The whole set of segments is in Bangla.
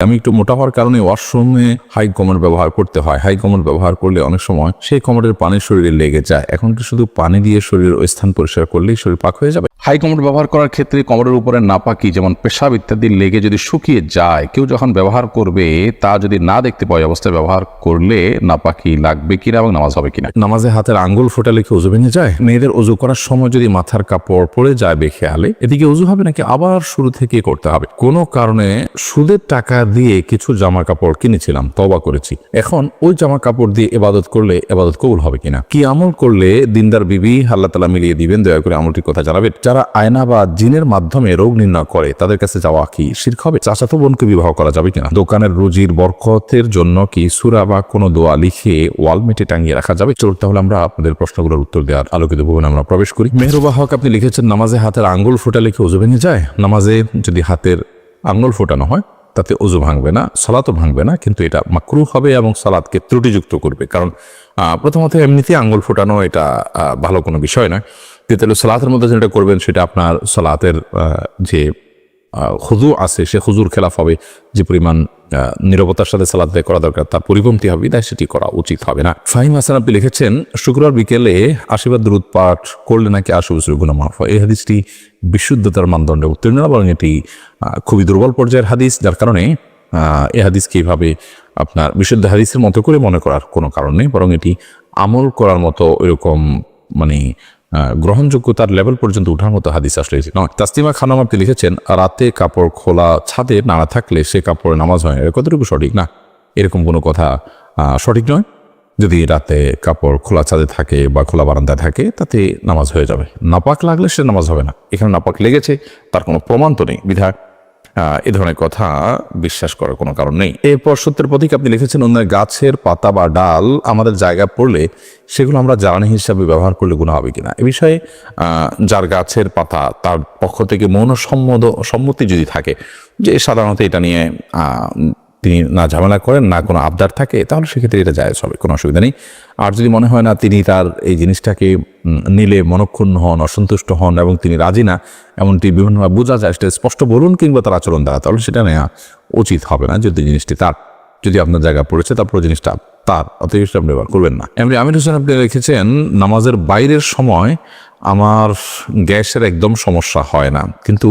আমি একটু মোটা হওয়ার কারণে ওয়াশরুমে হাই কমোড ব্যবহার করতে হয়। হাই কমোড ব্যবহার করলে অনেক সময় সেই কমোডের পানি শরীরে লেগে যায়। এখন কি শুধু পানি দিয়ে শরীরের ওই স্থান পরিষ্কার করলেই শরীর পাক হয়ে যাবে। হাই কমোড ব্যবহার করার ক্ষেত্রে কমোডের উপরে নাপাকি, যেমন পেশাব ইত্যাদি লেগে যদি শুকিয়ে যায়, কেউ যখন ব্যবহার করবে, তা যদি না দেখতে পায় অবস্থায় ব্যবহার করলে নাপাকি লাগবে কিনা এবং নামাজ হবে কিনা? নামাজে হাতের আঙ্গুল ফোটালে কি উজু ভেঙে যায়? মেয়েদের উজু করার সময় যদি মাথার কাপড় পড়ে যায় বেখেয়ালে, এদিকে উজু হবে নাকি আবার শুরু থেকে করতে হবে? কোনো কারণে সুদের টাকা দিয়ে কিছু জামা কাপড় কিনেছিলাম তবা করেছি। এখন ওই জামা কাপড় দিয়ে এবাদত করলে এবাদত কবুল হবে কিনা? কি আমল করলে দিনদার বিবি আল্লাহ তালা মিলিয়ে দিবেন? দয়া করে আমলটির কথা জানাবেন। যারা আয়না বা জিনের মাধ্যমে রোগ নির্ণয় করে, তাদের কাছে যাওয়া কি শির্ক হবে? চাচাতো বোনকে বিবাহ করা যাবে কিনা? দোকানের রুজির বরকতের জন্য কি সুরা বা কোনো দোয়া লিখে ওয়ালমেটে টাঙিয়ে রাখা যাবে? চলুন তাহলে আমরা আপনাদের প্রশ্নগুলোর উত্তর দেওয়ার আলোকিত ভবনে আমরা প্রবেশ করি। মেহরুবা হক আপনি লিখেছেন, নামাজে হাতের আঙ্গুল ফোটা লিখে উজু ভেঙে যায়? নামাজে যদি হাতের আঙ্গুল ফোটানো হয়, তাতে অজু ভাঙবে না, সালাতও ভাঙবে না, কিন্তু এটা মাকরু হবে এবং সালাদকে ত্রুটিযুক্ত করবে। কারণ প্রথমত এমনিতেই আঙ্গুল ফোটানো এটা ভালো কোনো বিষয় নয়। দ্বিতীয় সালাতের মধ্যে যেটা করবেন, সেটা আপনার সালাতের যে হুজু আছে, সে হুজুর খেলাফ হবে। যে পরিমাণ নীরবতার সাথে সালাদ আদায় করা দরকার, তার পরিপন্থী হবে, তাই সেটি করা উচিত হবে না। ফাহিম হাসান আপনি লিখেছেন, শুক্রবার বিকেলে আশীর্বাদ দূরত পাঠ করলে নাকি আশু বছর গুণ মাফ হয়? এই হাদিসটি বিশুদ্ধতার মানদণ্ডে উত্তীর্ণ বরং এটি খুবই দুর্বল পর্যায়ের হাদিস, যার কারণে এ হাদিসকে এইভাবে আপনার বিশুদ্ধ হাদিসের মতো করে মনে করার কোনো কারণ নেই, বরং এটি আমল করার মতো এরকম মানে গ্রহণযোগ্যতার লেভেল পর্যন্ত উঠার মতো হাদিস আসলে নয়। তাস্তিমা খানম আপনি লিখেছেন রাতে কাপড় খোলা ছাদে নাড়া থাকলে সে কাপড়ে নামাজ হয় না। কতটুকু সঠিক? না এরকম কোনো কথা সঠিক নয়। যদি রাতে কাপড় খোলা ছাদে থাকে বা খোলা বারান্দায় থাকে তাতে নামাজ হয়ে যাবে। নাপাক লাগলে সে নামাজ হবে না। এখানে নাপাক লেগেছে তার কোনো প্রমাণ তো নেই। বিধায় আহ, এ ধরনের কথা বিশ্বাস করার কোনো কারণ নেই। এরপর সত্যের প্রতীক আপনি লিখেছেন অন্য গাছের পাতা বা ডাল আমাদের জায়গায় পড়লে সেগুলো আমরা জ্বালানি হিসাবে ব্যবহার করলে গুণা হবে কিনা? এ বিষয়ে যার গাছের পাতা তার পক্ষ থেকে মনসম্মত সম্মতি যদি থাকে, যে সাধারণত এটা নিয়ে তিনি না ঝামেলা করেন, না কোনো আবদার থাকে, তাহলে সেক্ষেত্রে এটা যায় হবে, কোনো অসুবিধা নেই। আর যদি মনে হয় না তিনি তার এই জিনিসটাকে নিলে মনক্ষুণ্ণ হন, অসন্তুষ্ট হন এবং তিনি রাজি না, এমনটি বিভিন্নভাবে বোঝা যায়, সেটা স্পষ্ট বলুন কিংবা তার আচরণ দ্বারা, তাহলে সেটা নেওয়া উচিত হবে না যদি জিনিসটি তার, যদি আপনার জায়গা পড়েছে, তারপর জিনিসটা তার সেটা আপনি ব্যবহার করবেন না। এমনি আমির হোসেন, আপনি লিখেছেন, নামাজের বাইরের সময় আমার গ্যাসের একদম সমস্যা হয় না। কিন্তু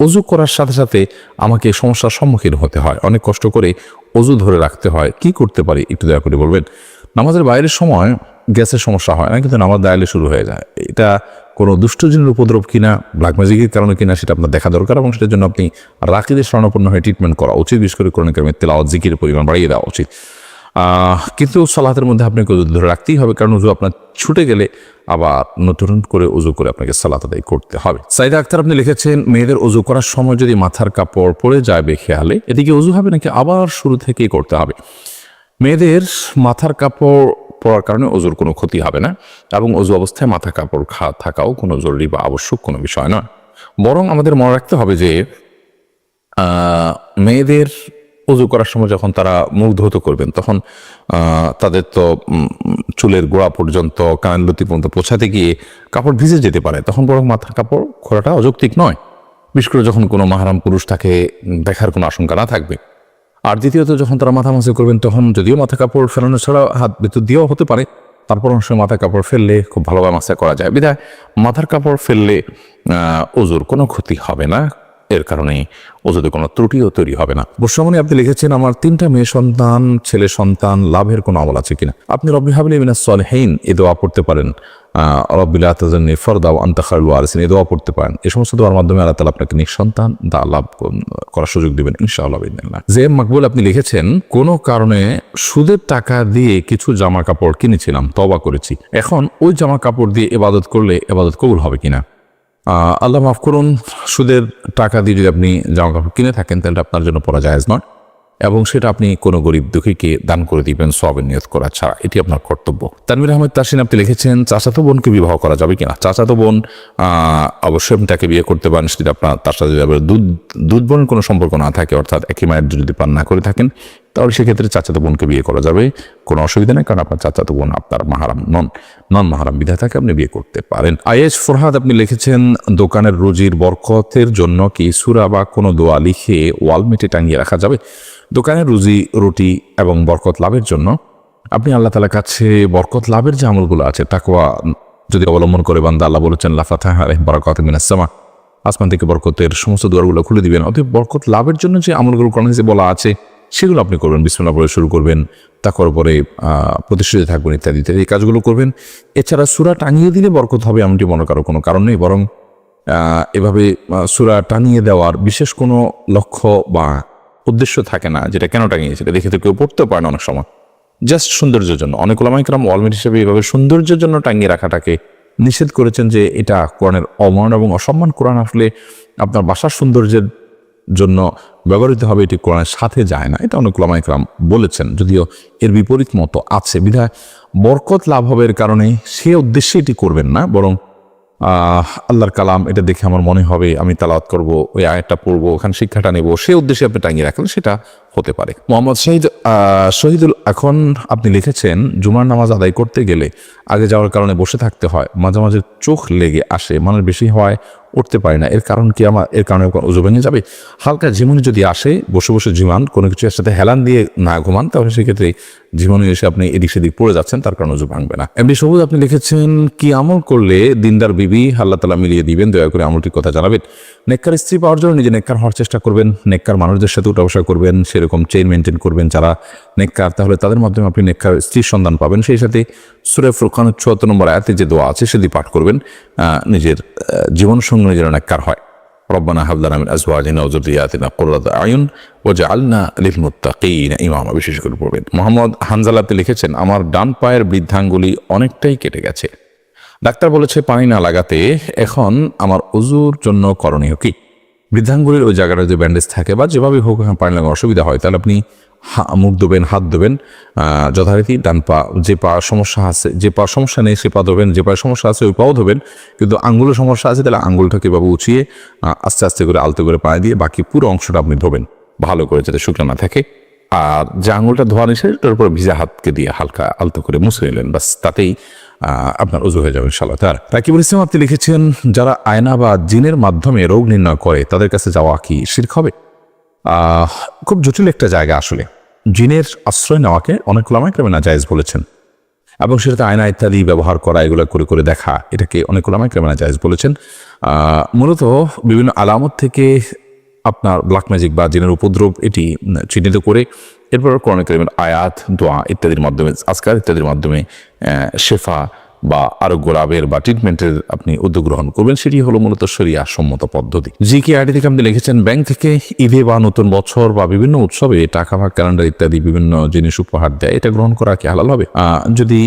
অজু করার সাথে সাথে আমাকে সমস্যার সম্মুখীন হতে হয়। অনেক কষ্ট করে অজু ধরে রাখতে হয়। কি করতে পারি একটু দয়া করে বলবেন? নামাজের বাইরের সময় গ্যাসের সমস্যা হয় না, কিন্তু নামাজ দায়ালে শুরু হয়ে যায়। এটা কোনো দুষ্টজনের উপদ্রব কিনা ব্ল্যাক ম্যাজিকের কারণে কিনা, সেটা আপনার দেখা দরকার এবং সেটার জন্য আপনি রাকিদের স্বর্ণপূর্ণ হয়ে ট্রিটমেন্ট করা উচিত। বিশেষ করে করোনা কারণে তেলাওয়াত জিকির পরিমাণ বাড়িয়ে দেওয়া উচিত। কিন্তু সালাতের মধ্যে আপনাকে উজু ধরে রাখতেই হবে, কারণ উজু আপনার ছুটে গেলে আবার নতুন করে উজু করে আপনাকে সালাত আদায় করতে হবে। সাইদা আক্তার আপনি লিখেছেন, মেয়েদের উজু করার সময় যদি মাথার কাপড় পড়ে যায় বেখেয়ালে, এদিকে উজু হবে নাকি আবার শুরু থেকেই করতে হবে? মেয়েদের মাথার কাপড় পরার কারণে ওজুর কোনো ক্ষতি হবে না, এবং অজু অবস্থায় মাথা কাপড় খা, থাকাও কোনো জরুরি বা আবশ্যক কোনো বিষয় নয়। বরং আমাদের মনে রাখতে হবে যে মেয়েদের উজু করার সময় যখন তারা মুখ ধৌত করবেন, তখন তাদের তো চুলের গোড়া পর্যন্ত কানলতি পর্যন্ত পৌঁছাতে গিয়ে কাপড় ভিজে যেতে পারে। তখন বরং মাথার কাপড় খোলাটা অযৌক্তিক নয়। বিশেষ করে যখন কোনো মাহারাম পুরুষ তাকে দেখার কোনো আশঙ্কা না থাকবে। আর দ্বিতীয়ত যখন তারা মাথা মাসে করবেন, তখন যদিও মাথা কাপড় ফেলানো ছাড়া হাত ভিতর দিয়েও হতে পারে, তারপর সময় মাথা কাপড় ফেললে খুব ভালোভাবে মাসা করা যায়। বিধায় মাথার কাপড় ফেললে ওজুর কোনো ক্ষতি হবে না। এর কারণে ওজুতে কোনো ত্রুটিও তৈরি হবে না। বর্ষমণি আপনি লিখেছেন আমার তিনটা মেয়ে সন্তান ছেলে সন্তান লাভের কোনো আমল আছে কিনা? আপনি রব্বি হাবলি মিনা সলহেইন এ দোয়া পড়তে পারেন। আহ, রব্বিল আতাজান্নি ফরদা আন্তাখার ওয়ারিসিন এ দোয়া পড়তে পারেন। এই সমস্ত দোয়ার মাধ্যমে আল্লাহ তালা আপনাকে নিঃসন্তান দা লাভ করার সুযোগ দিবেন ইনশাআল্লাহ। যে মাকবুল আপনি লিখেছেন কোনো কারণে সুদের টাকা দিয়ে কিছু জামা কাপড় কিনেছিলাম তবা করেছি। এখন ওই জামা কাপড় দিয়ে এবাদত করলে এবাদত কবুল হবে কিনা? আল্লাহ মাফ করুন, সুদের টাকা দিয়ে যদি আপনি জামা কাপড় কিনে থাকেন, তাহলে আপনার জন্য পড়া জায়েজ নয়। এবং সেটা আপনি কোনো গরিব দুঃখীকে দান করে দিবেন সবের নিয়ত করা ছাড়া। এটি আপনার কর্তব্য। তানবির আহমেদ তাসিন আপনি লিখেছেন, চাচাতো বোনকে বিবাহ করা যাবে কিনা? চাচাতো বোন অবশ্যই আপনি তাকে বিয়ে করতে পারেন, সেটা আপনার, তার সাথে দুধ দুধ বোনের কোনো সম্পর্ক না থাকে, অর্থাৎ একই মায়ের যদি পান না করে থাকেন তাহলে সেক্ষেত্রে চাচাতো বোনকে বিয়ে করা যাবে। কোনো অসুবিধা নেই, কারণ আপনার চাচাতো বোন আপনার মাহারাম নন। নন মাহারাম বিধাতাকে আপনি বিয়ে করতে পারেন। আইএস ফরহাদ, আপনি লিখেছেন, দোকানের রুজির বরকতের জন্য কি সুরা বা কোনো দোয়া লিখে ওয়ালমেটে টাঙিয়ে রাখা যাবে? দোকানের রুজি, রুটি এবং বরকত লাভের জন্য। আপনি আল্লাহ তালার কাছে বরকত লাভের যে আমলগুলো আছে তাকুয়া যদি অবলম্বন করে বান্দা, আল্লাহ বলেছেন লাফাথা বরকত মিনাসমা আসমান থেকে বরকতের সমস্ত দুয়ারগুলো খুলে দিবেন। অতএব বরকত লাভের জন্য যে আমলগুলো কোরআনে যে বলা আছে সেগুলো আপনি করবেন, বিসমুল্লাহ বলে শুরু করবেন, তারপর পরে প্রতিশ্রুতি থাকবেন ইত্যাদি ইত্যাদি, এই কাজগুলো করবেন। এছাড়া সুরা টাঙিয়ে দিলে বরকত হবে এমনটি মনে করার কোনো কারণ নেই, বরং এভাবে সুরা টাঙিয়ে দেওয়ার বিশেষ কোনো লক্ষ্য বা উদ্দেশ্য থাকে না, যেটা কেন টাঙিয়েছে এটা দেখে তো কেউ পড়তেও পারে না অনেক সময়। জাস্ট সৌন্দর্যের জন্য, অনেক ওলামাইকরাম অলমেট হিসেবে এভাবে সৌন্দর্যের জন্য টাঙিয়ে রাখাটাকে নিষেধ করেছেন যে এটা কোরআনের অমান এবং অসম্মান কোরআন আসলে আপনার বাসার সৌন্দর্যের জন্য ব্যবহৃত হবে, এটি কোরআনের সাথে যায় না। এটা অনেক ওলামাইকরাম বলেছেন, যদিও এর বিপরীত মতো আছে। বিধায় বরকত লাভ হবে এর কারণে সে উদ্দেশ্যে এটি করবেন না, বরং আল্লাহর কালাম এটা দেখে আমার মনে হবে, আমি তালাত করব, ওই আয়টা পড়ব, ওখানে শিক্ষাটা নেব। সে উদ্দেশ্যে আপনি টাঙিয়ে রাখলেন সেটা হতে পারে। মোহাম্মদ শহীদ শহীদুল, এখন আপনি লিখেছেন, জুমার নামাজ আদায় করতে গেলে আগে যাওয়ার কারণে বসে থাকতে হয়, মাঝে মাঝে চোখ লেগে আসে, মানুষ বেশি হওয়ায় উঠতে পারে না। এর কারণ কি আমার, এর কারণে উজু ভেঙে যাবে? হালকা ঝিমুনি যদি আসে, বসে বসে ঝিমান, কোনো কিছু সাথে হেলান দিয়ে না ঘুমান, তাহলে সেক্ষেত্রে জীবনে এসে আপনি এদিক সেদিক পড়ে যাচ্ছেন, তার কারণে উজু ভাঙবে না। এমনি সবুজ, আপনি লিখেছেন, কি আমল করলে দিনদার বিবি আল্লাহ তালা মিলিয়ে দিবেন, দয়া করে আমলটির কথা জানাবেন। নেককার স্ত্রী পাওয়ার জন্য নিজে নেককার হওয়ার চেষ্টা করবেন, নেককার মানুষদের সাথে উঠা করবেন সেরকম চেইন মেনটেন করবেন যারা নেককার, তাহলে তাদের মাধ্যমে আপনি নেককার স্ত্রীর সন্ধান পাবেন। সেই সাথে সুরে ফুরখান চুয়াত্তর নম্বর আয়াতে যে দোয়া আছে, সেটি পাঠ করবেন নিজের জীবন সঙ্গে নিজের নেককার হয়। রব্বানা হাবলানা মিন আজওয়াজিনা ওয়া যুররিয়াতিনা কুররাতা আয়ুন ওয়াজআলনা লিল মুত্তাকিনা ইমামা, বিশেষ করে পড়বেন। মোহাম্মদ হানজালাতে লিখেছেন, আমার ডান পায়ের বৃদ্ধাঙ্গুলি অনেকটাই কেটে গেছে। ডাক্তার বলেছে, পানি না লাগাতে এখন আমার উজুর জন্য করণীয় কি? বৃদ্ধাঙ্গুলির ওই জায়গাটা যে ব্যান্ডেজ থাকে বা যেভাবে হোক ওখানে পানি লাগানোর অসুবিধা হয়, তাহলে আপনি মুখ দেবেন হাত দেবেন যথারীতি ডান পা, যে পা সমস্যা আছে, যে পা সমস্যা নেই, সে পা ধোবেন, যে পায়ে সমস্যা আছে, ওই পাও ধোবেন, কিন্তু আঙ্গুলের সমস্যা আছে, তাহলে আঙ্গুলটাকে এভাবে উঁচিয়ে আস্তে আস্তে করে আলতো করে পায়ে দিয়ে বাকি পুরো অংশটা আপনি ধোবেন, ভালো করে যাতে শুকনো না থাকে। আর যে আঙুলটা ধোয়া নিষেধ, তার উপর ভিজা হাতকে দিয়ে হালকা আলতো করে মুছে নিলেন বাস তাতেই আপনার উজু হয়ে যাবে ইনশাল্লাহ তার রাকিবুল ইসলাম আপনি লিখেছেন, যারা আয়না বা জিনের মাধ্যমে রোগ নির্ণয় করে, তাদের কাছে যাওয়া কি শির্ক হবে? খুব জটিল একটা জায়গা আসলে। জিনের আশ্রয় নেওয়াকে অনেক লামাইক্রমে না জায়েজ বলেছেন। এবং সেটাতে আয়না ইত্যাদি ব্যবহার করা, এগুলো করে করে দেখা, এটাকে অনেক লামাইক্রমে না জায়েজ বলেছেন। মূলত বিভিন্ন আলামত থেকে আপনার ব্ল্যাক ম্যাজিক বা জিনের উপদ্রব এটি চিহ্নিত করে এরপর কোরআন করিমের আয়াত দোয়া ইত্যাদির মাধ্যমে আজকাল ইত্যাদির মাধ্যমে শেফা বা আরোগ্য লাভের বা ট্রিটমেন্টের আপনি উদ্যোগ গ্রহণ করবেন, সেটি হলো মূলত শরিয়া সম্মত পদ্ধতি। জি কে আইডি থেকে আপনি লিখেছেন, ব্যাংক থেকে ঈদে বা নতুন বছর বা বিভিন্ন উৎসবে টাকা বা ক্যালেন্ডার ইত্যাদি বিভিন্ন জিনিস উপহার দেয়, এটা গ্রহণ করা কি হালাল হবে? যদি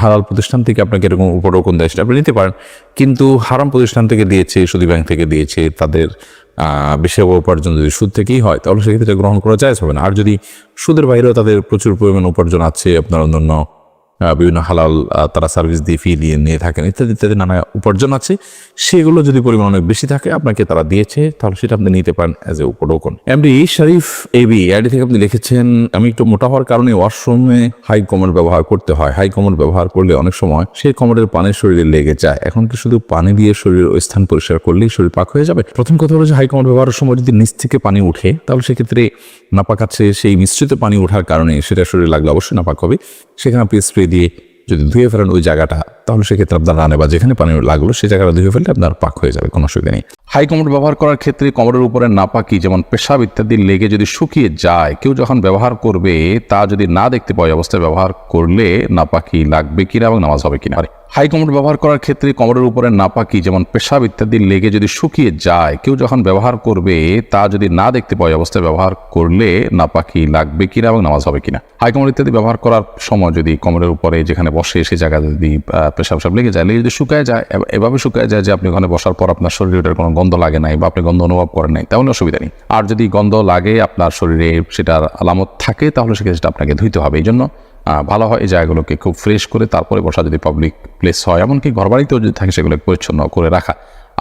হালাল প্রতিষ্ঠান থেকে আপনাকে এরকম উপরোকন দেয়, সেটা আপনি নিতে পারেন। কিন্তু হারাম প্রতিষ্ঠান থেকে দিয়েছে, সুদী ব্যাংক থেকে দিয়েছে, তাদের বেশি উপার্জন যদি সুদ থেকেই হয়, তাহলে সেক্ষেত্রে গ্রহণ করা যায় হবে না। আর যদি সুদের বাইরেও তাদের প্রচুর পরিমাণ উপার্জন আছে, আপনার অন্যান্য বিভিন্ন হালাল তারা সার্ভিস দিয়ে ফি দিয়ে নিয়ে থাকেন, ইত্যাদি ইত্যাদি নানা উপার্জন আছে। সেগুলো যদি পরিমাণ অনেক বেশি থাকে, আপনাকে তারা দিয়েছে, তাহলে সেটা আপনি নিতে পারেন অ্যাজ এ উপটোকন এমডি শরীফ এবি আইডি থেকে আপনি লিখেছেন, আমি একটু মোটা হওয়ার কারণে ওয়াশরুমে হাই কমোড ব্যবহার করতে হয়। হাই কমোড ব্যবহার করলে অনেক সময় সেই কমোডের পানি শরীরে লেগে যায়। এখন কি শুধু পানি দিয়ে শরীরের ওই স্থান পরিষ্কার করলেই শরীর পাক হয়ে যাবে? প্রথম কথা হলো যে হাই কমোড ব্যবহারের সময় যদি নিচ থেকে পানি উঠে, তাহলে সেক্ষেত্রে নাপাক আছে সেই মিশ্রিত পানি ওঠার কারণে সেটা শরীরে লাগলে অবশ্যই নাপাক হবে। সেখানে আপনি স্প্রে দিয়ে যদি ধুয়ে ফেলেন ওই জায়গাটা, তাহলে সেক্ষেত্রে আপনার রানে বা যেখানে পানি লাগল সেই জায়গাটা ধুয়ে ফেললে আপনার পাক হয়ে যাবে, কোনো অসুবিধা নেই। হাই কমোড ব্যবহার করার ক্ষেত্রে কমোডের উপরে নাপাকি যেমন পেশাব ইত্যাদি লেগে যদি শুকিয়ে যায়, কেউ যখন ব্যবহার করবে, তা যদি না দেখতে পাওয়া অবস্থায় ব্যবহার করলে নাপাকি লাগবে কিনা এবং নামাজ হবে কিনা? হাই কমোড ব্যবহার করার ক্ষেত্রে কমোডের উপরে নাপাকি, যেমন পেশাব ইত্যাদি লেগে যদি শুকিয়ে যায়, কেউ যখন ব্যবহার করবে, তা যদি না দেখতে পাওয়া অবস্থায় ব্যবহার করলে নাপাকি লাগবে কিনা এবং নামাজ হবে কিনা? হাই কমোড ইত্যাদি ব্যবহার করার সময় যদি কমরের উপরে যেখানে বসে সে জায়গায় যদি পেশাব সাপ লেগে যায়, লেগে যদি শুকায় যায় এভাবে শুকায় যায় যে আপনি ওখানে বসার পর আপনার শরীরে ওটার কোনো গন্ধ লাগে নাই বা আপনি গন্ধ অনুভব করেন নাই তাহলে অসুবিধা নেই। আর যদি গন্ধ লাগে আপনার শরীরে সেটার আলামত থাকে, তাহলে সেক্ষেত্রে আপনাকে ধুইতে হবে। এই জন্য ভালো হয় এই জায়গাগুলোকে খুব ফ্রেশ করে তারপরে বসা যদি পাবলিক প্লেস হয়, এমনকি ঘরবাড়িতেও যদি থাকে সেগুলো পরিচ্ছন্ন করে রাখা।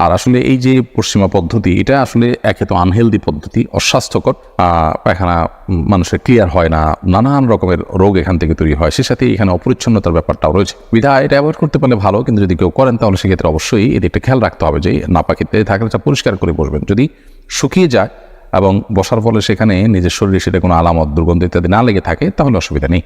আর আসলে এই যে পশ্চিমা পদ্ধতি, এটা আসলে একে তো আনহেলদি পদ্ধতি, অস্বাস্থ্যকর পায়খানা মানুষের ক্লিয়ার হয় না, নানান রকমের রোগ এখান থেকে তৈরি হয়। সে সাথে এখানে অপরিচ্ছন্নতার ব্যাপারটাও রয়েছে। বিধা, এটা অ্যাভয়েড করতে পারলে ভালো, কিন্তু যদি কেউ করেন, তাহলে সেক্ষেত্রে অবশ্যই এদিকটা খেয়াল রাখতে হবে যে নাপাকিতে থাকলে তা পরিষ্কার করে বসবেন। যদি শুকিয়ে যায় এবং বসার ফলে সেখানে নিজের শরীরে সেটা কোনো আলামত, দুর্গন্ধ ইত্যাদি না লেগে থাকে, তাহলে অসুবিধা নেই।